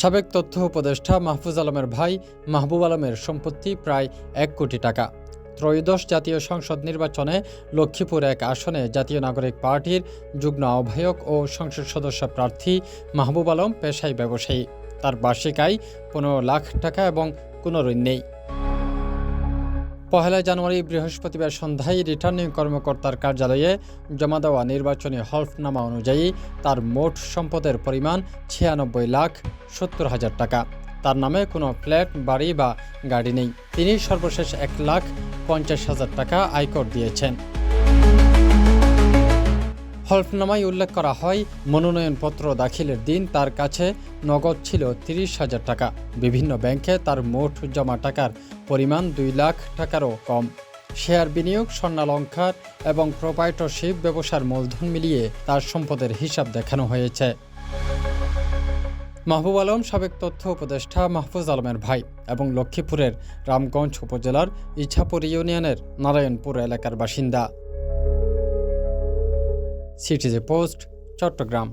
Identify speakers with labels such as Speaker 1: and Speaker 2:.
Speaker 1: সাবেক তথ্য উপদেষ্টা মাহফুজ আলমের ভাই মাহবুব আলমের সম্পত্তি প্রায় এক কোটি টাকা। ত্রয়োদশ জাতীয় সংসদ নির্বাচনে লক্ষ্মীপুর এক আসনে জাতীয় নাগরিক পার্টির যুগ্ম আহ্বায়ক ও সংসদ সদস্য প্রার্থী মাহবুব আলম পেশায় ব্যবসায়ী। তার বার্ষিক আয় পনেরো লাখ টাকা এবং কোনো ঋণ নেই। পহেলা জানুয়ারি বৃহস্পতিবার সন্ধ্যায় রিটার্নিং কর্মকর্তার কার্যালয়ে জমা দেওয়া নির্বাচনী হলফনামা অনুযায়ী তার মোট সম্পদের পরিমাণ ছিয়ানব্বই লাখ সত্তর হাজার টাকা। তার নামে কোনো ফ্ল্যাট, বাড়ি বা গাড়ি নেই। তিনি সর্বশেষ এক লাখ পঞ্চাশ হাজার টাকা আয়কর দিয়েছেন। হলফনামায় উল্লেখ করা হয়, মনোনয়নপত্র দাখিলের দিন তার কাছে নগদ ছিল তিরিশ হাজার টাকা। বিভিন্ন ব্যাংকে তার মোট জমা টাকার পরিমাণ দুই লাখ টাকারও কম। শেয়ার বিনিয়োগ, স্বর্ণালঙ্কার এবং প্রোপাইটরশিপ ব্যবসার মূলধন মিলিয়ে তার সম্পদের হিসাব দেখানো হয়েছে। মাহবুব আলম, সাবেক তথ্য উপদেষ্টা মাহফুজ আলমের ভাই এবং লক্ষ্মীপুরের রামগঞ্জ উপজেলার ইছাপুর ইউনিয়নের নারায়ণপুর এলাকার বাসিন্দা। সিটিজে পোস্ট চট্টগ্রাম